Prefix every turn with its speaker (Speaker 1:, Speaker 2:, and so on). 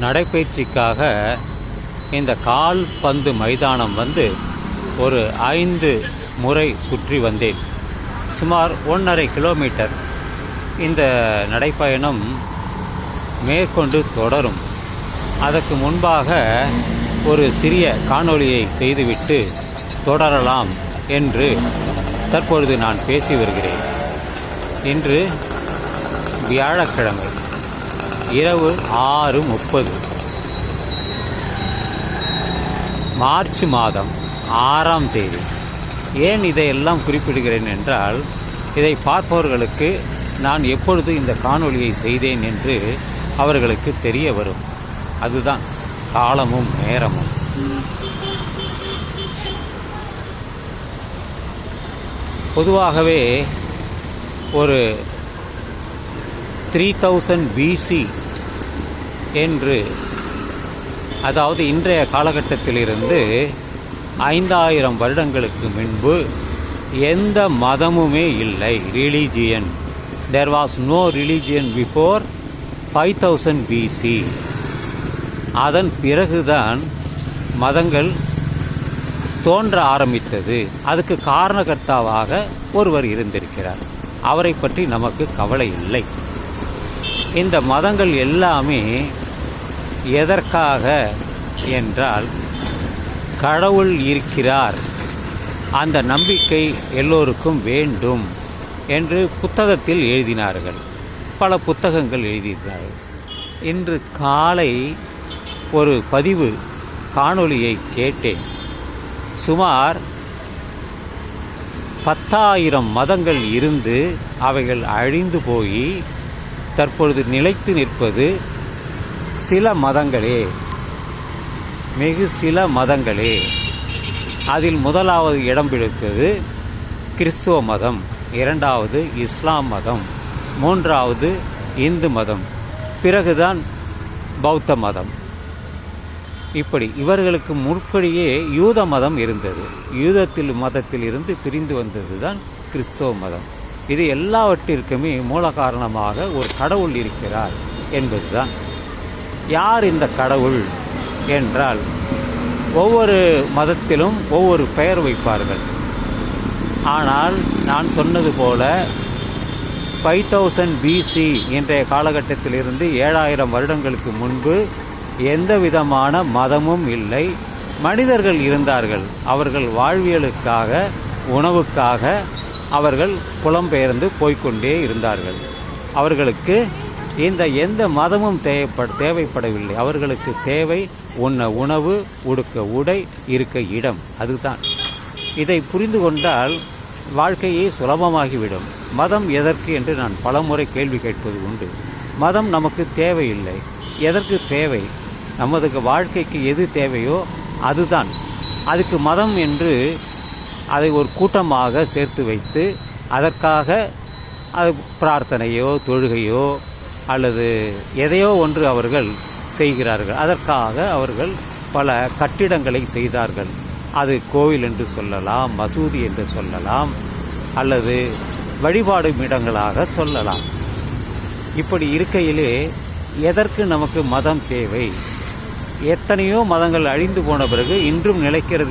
Speaker 1: நடைப்பயிற்சிக்காக இந்த கால்பந்து மைதானம் வந்து ஒரு ஐந்து முறை சுற்றி வந்தேன். சுமார் ஒன்றரை கிலோமீட்டர். இந்த நடைப்பயணம் மேற்கொண்டு தொடரும். அதற்கு முன்பாக ஒரு சிறிய காணொளியை செய்துவிட்டு தொடரலாம் என்று தற்பொழுது நான் பேசி வருகிறேன். இன்று வியாழக்கிழமை. இரவு ஆறு முப்பது. மார்ச் மாதம் ஆறாம் தேதி. ஏன் இதையெல்லாம் குறிப்பிடுகிறேன் என்றால் இதை பார்ப்பவர்களுக்கு நான் எப்பொழுது இந்த காணொளியை செய்தேன் என்று அவர்களுக்கு தெரிய வரும். அதுதான் காலமும் நேரமும். பொதுவாகவே ஒரு த்ரீ தௌசண்ட் பிசி என்று அதாவது இன்றைய காலகட்டத்திலிருந்து ஐந்தாயிரம் வருடங்களுக்கு முன்பு எந்த மதமுமே இல்லை. Religion there was no religion before five thousand BC அதன் பிறகுதான் மதங்கள் தோன்ற ஆரம்பித்தது. அதுக்கு காரணகர்த்தாவாக ஒருவர் இருந்திருக்கிறார். அவரை பற்றி நமக்கு கவலை இல்லை. இந்த மதங்கள் எல்லாமே எதற்காக என்றால் கடவுள் இருக்கிறார். அந்த நம்பிக்கை எல்லோருக்கும் வேண்டும் என்று புத்தகத்தில் எழுதினார்கள். பல புத்தகங்கள் எழுதியிருக்கிறார்கள். இன்று காலை ஒரு பதிவு காணொளியை கேட்டேன். சுமார் பத்தாயிரம் மதங்கள் இருந்து அவைகள் அழிந்து போய் தற்பொழுது நிலைத்து நிற்பது சில மதங்களே. மிகு சில மதங்களே. அதில் முதலாவது இடம் பிடித்தது கிறிஸ்துவ மதம் இரண்டாவது இஸ்லாம் மதம் மூன்றாவது இந்து மதம் பிறகுதான் பௌத்த மதம். இப்படி இவர்களுக்கு முற்படியே யூத மதம் இருந்தது. யூதத்தில் மதத்தில் இருந்து பிரிந்து வந்தது தான் கிறிஸ்தவ மதம். இது எல்லாவற்றிற்குமே மூல காரணமாக ஒரு கடவுள் இருக்கிறார் என்பதுதான். யார் இந்த கடவுள் என்றால் ஒவ்வொரு மதத்திலும் ஒவ்வொரு பெயர் வைப்பார்கள். ஆனால் நான் சொன்னது போல ஃபைவ் தௌசண்ட் பிசி இன்றைய காலகட்டத்திலிருந்து ஏழாயிரம் வருடங்களுக்கு முன்பு எந்த விதமான மதமும் இல்லை. மனிதர்கள் இருந்தார்கள். அவர்கள் வாழ்வியலுக்காக உணவுக்காக அவர்கள் புலம்பெயர்ந்து போய்க்கொண்டே இருந்தார்கள். அவர்களுக்கு இந்த எந்த மதமும் தேவைப்பட தேவைப்படவில்லை. அவர்களுக்கு தேவை உண்ண உணவு உடுக்க உடை இருக்க இடம். அதுதான். இதை புரிந்து கொண்டால் வாழ்க்கையே சுலபமாகிவிடும். மதம் எதற்கு என்று நான் பலமுறை கேள்வி கேட்பது உண்டு. மதம் நமக்கு தேவையில்லை. எதற்கு தேவை? நமது வாழ்க்கைக்கு எது தேவையோ அதுதான். அதுக்கு மதம் என்று அதை ஒரு கூட்டமாக சேர்த்து வைத்து அதற்காக அது பிரார்த்தனையோ தொழுகையோ அல்லது எதையோ ஒன்று அவர்கள் செய்கிறார்கள். அதற்காக அவர்கள் பல கட்டிடங்களை செய்தார்கள். அது கோவில் என்று சொல்லலாம் மசூதி என்று சொல்லலாம் அல்லது வழிபாடும் இடங்களாக சொல்லலாம். இப்படி இருக்கையிலே எதற்கு நமக்கு மதம் தேவை? எத்தனையோ மதங்கள் அழிந்து போன பிறகு இன்றும் நிலைக்கிறது